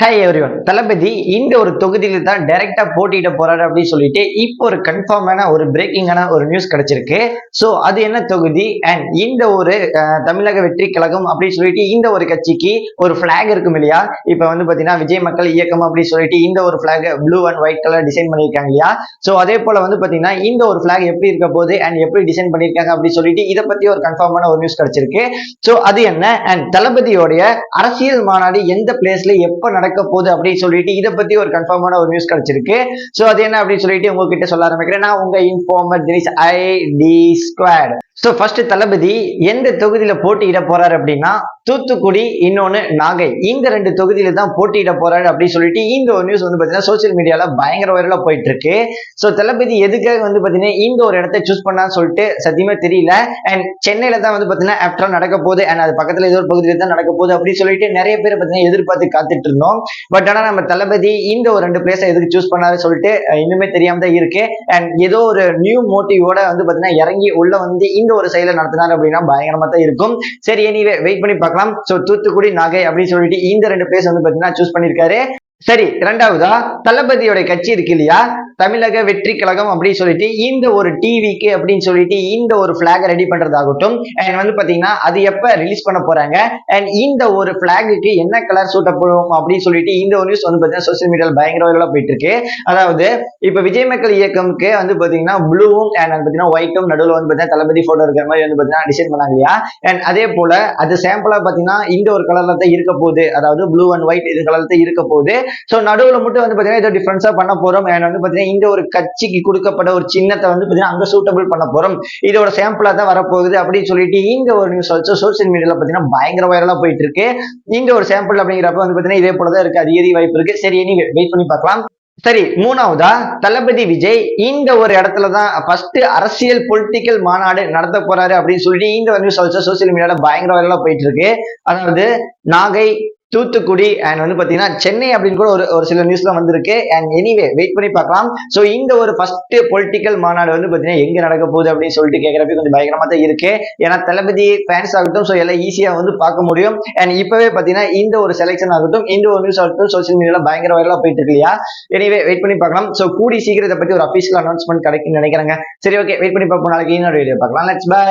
Hi everyone தளபதி இந்த ஒரு தொகுதியில தான் டைரக்டா போட்டியிட போறாரு அப்படின்னு சொல்லிட்டு இப்போ ஒரு கன்ஃபார்மான ஒரு பிரேக்கிங்கான ஒரு நியூஸ் கிடைச்சிருக்கு. ஸோ அது என்ன தொகுதி? அண்ட் இந்த ஒரு தமிழக வெற்றி கழகம் அப்படின்னு சொல்லிட்டு இந்த ஒரு கட்சிக்கு ஒரு ஃபிளாக் இருக்கும் இல்லையா? இப்போ வந்து பார்த்தீங்கன்னா விஜய் மக்கள் இயக்கம் அப்படின்னு சொல்லிட்டு இந்த ஒரு flag blue and white colour design பண்ணியிருக்காங்க இல்லையா? ஸோ அதே போல வந்து பார்த்தீங்கன்னா இந்த ஒரு ஃபிளாக் எப்படி இருக்க போது அண்ட் எப்படி டிசைன் பண்ணியிருக்காங்க அப்படின்னு சொல்லிட்டு இதை பத்தி ஒரு கன்ஃபார்மான ஒரு நியூஸ் கிடைச்சிருக்கு. ஸோ அது என்ன? அண்ட் தளபதியோடைய அரசியல் மாநாடு எந்த பிளேஸ்ல நடக்கும் நடக்க போகுது அப்படின்னு சொல்லிட்டு இதை பத்தி ஒரு கன்ஃபார்மான ஒரு நியூஸ் கிடைச்சிருக்கு. ஸோ அது என்ன அப்படின்னு சொல்லிட்டு உங்ககிட்ட சொல்ல ஆரம்பிக்கிறேன். நான் உங்க informer Dinesh I T square so first Thalapathy எந்த தொகுதியில போட்டியிட போறாரு அப்படின்னா தூத்துக்குடி இன்னொன்னு நாகை. இந்த ரெண்டு தொகுதியில தான் போட்டியிட போறாரு அப்படின்னு சொல்லிட்டு இந்த ஒரு நியூஸ் வந்து பாத்தீங்கன்னா சோசியல் மீடியால பயங்கர வைரலா போயிட்டு இருக்கு ஸோ தளபதி எதுக்காக வந்து பாத்தீங்கன்னா இந்த ஒரு இடத்த சூஸ் பண்ணான்னு சொல்லிட்டு சத்தியமே தெரியல. அண்ட் சென்னையில தான் வந்து பாத்தீங்கன்னா ஆஃப்டர் நடக்க போகுது. அண்ட் அது பக்கத்துல ஏதோ ஒரு பகுதியில தான் நடக்க போகுது அப்படின்னு சொல்லிட்டு நிறைய பேர் பாத்தீங்கன்னா எதிர்பார்த்து காத்துட்டு இருந்தோம். பட் ஆனா நம்ம தளபதி இந்த ஒரு ரெண்டு பிளேஸை எதுக்கு சூஸ் பண்ணாரு சொல்லிட்டு இன்னுமே தெரியாம தான் இருக்கு. அண்ட் ஏதோ ஒரு நியூ மோட்டிவோட வந்து பாத்தீங்கன்னா இறங்கி உள்ள வந்து இந்த ஒரு செயலை நடத்தினார் அப்படின்னா பயங்கரமா தான் இருக்கும். சரி எனிவே வெயிட் பண்ணி பார்க்கலாம். ஸோ தூத்துக்குடி நாகை அப்படின்னு சொல்லிட்டு இந்த ரெண்டு பிளேஸ் வந்து பாத்தீங்கன்னா சூஸ் பண்ணிருக்காரு. சரி இரண்டாவதா? தளபதியோட கட்சி இருக்கு இல்லையா? தமிழக வெற்றி கழகம் அப்படின்னு சொல்லிட்டு இந்த ஒரு டிவிக்கு அப்படின்னு சொல்லிட்டு இந்த ஒரு பிளாக ரெடி பண்றதாகட்டும் அண்ட் வந்து பாத்தீங்கன்னா அது எப்ப ரிலீஸ் பண்ண போறாங்க? அண்ட் இந்த ஒரு பிளாகுக்கு என்ன கலர் சூட்டப்படும் அப்படின்னு சொல்லிட்டு இந்த ஒரு நியூஸ் வந்து பாத்தீங்கன்னா சோசியல் மீடியாவில் பயங்கர வைரலா போயிட்டு இருக்கு அதாவது இப்ப விஜய் மக்கள் இயக்கம்க்கு வந்து பாத்தீங்கன்னா ப்ளூவும் அண்ட் வந்து பாத்தீங்கன்னா ஒயிட்டும் நடுவில் வந்து பாத்தீங்கன்னா தளபதி போட்டோ இருக்கிற மாதிரி வந்து பாத்தீங்கன்னா டிசைன் பண்ணாங்க இல்லையா? அண்ட் அதே போல அது சாம்பிளா பாத்தீங்கன்னா இந்த ஒரு கலர்ல தான் இருக்க போகுது. அதாவது ப்ளூ அண்ட் ஒயிட் இது கலர்ல தான் இருக்க போகுது. ஸோ நடுவில் மட்டும் வந்து பார்த்தீங்கன்னா ஏதோ டிஃபரன்ஸா பண்ண போறோம். அண்ட் வந்து பார்த்தீங்கன்னா இந்த ஒரு கட்சிக்கு கொடுக்கப்பட்ட ஒரு சின்னத்தை வந்து பார்த்தீங்கன்னா அங்க சூட்டபிள் பண்ண போறோம். இதோட சாம்பிளா தான் வரப்போகுது அப்படின்னு சொல்லிட்டு இங்கே ஒரு நியூஸ் வச்சு சோசியல் மீடியாவில் பார்த்தீங்கன்னா பயங்கர வைரலாக போயிட்டு இருக்கு. இந்த ஒரு சாம்பிள் அப்படிங்கிறப்ப வந்து பாத்தீங்கன்னா இதே போல தான் இருக்கு. அது வாய்ப்பு இருக்கு. சரி நீங்க வெயிட் பண்ணி பார்க்கலாம். சரி மூணாவதா? தளபதி விஜய் இந்த ஒரு இடத்துல தான் ஃபர்ஸ்ட் அரசியல் பொலிட்டிக்கல் மாநாடு நடத்த போறாரு அப்படின்னு சொல்லிட்டு இந்த ஒரு நியூஸ் வச்சு சோசியல் மீடியால பயங்கர வைரலா போயிட்டு இருக்கு. அதாவது நாகை தூத்துக்குடி அண்ட் வந்து பாத்தீங்கன்னா சென்னை அப்படின்னு கூட ஒரு ஒரு சில நியூஸ்லாம் வந்திருக்கு. அண்ட் எனிவே வெயிட் பண்ணி பார்க்கலாம். ஸோ இந்த ஒரு ஃபர்ஸ்ட் பொலிட்டிக்கல் மாநாடு வந்து பார்த்தீங்கன்னா எங்க நடக்க போகுது அப்படின்னு சொல்லிட்டு கேட்குறப்ப கொஞ்சம் பயங்கரமா தான் இருக்கு. ஏன்னா தளபதி ஃபேன்ஸ் ஆகட்டும் ஸோ எல்லாம் ஈஸியாக வந்து பார்க்க முடியும். அண்ட் இப்பவே பார்த்தீங்கன்னா இந்த ஒரு செலெக்ஷன் ஆகட்டும் இந்த ஒரு நியூஸ் ஆகட்டும் சோசியல் மீடியாவில் பயங்கர வைரலாக போயிட்டு இருக்கு இல்லையா? எனிவே வெயிட் பண்ணி பார்க்கலாம். ஸோ கூடி சீக்கிரத்தை பற்றி ஒரு அஃபீஷியல் அனௌன்ஸ்மெண்ட் கிடைக்கும்னு நினைக்கிறாங்க. சரி ஓகே வெயிட் பண்ணி பார்ப்போம். நாளைக்கு இன்னொரு வீடியோ பார்க்கலாம். Let's by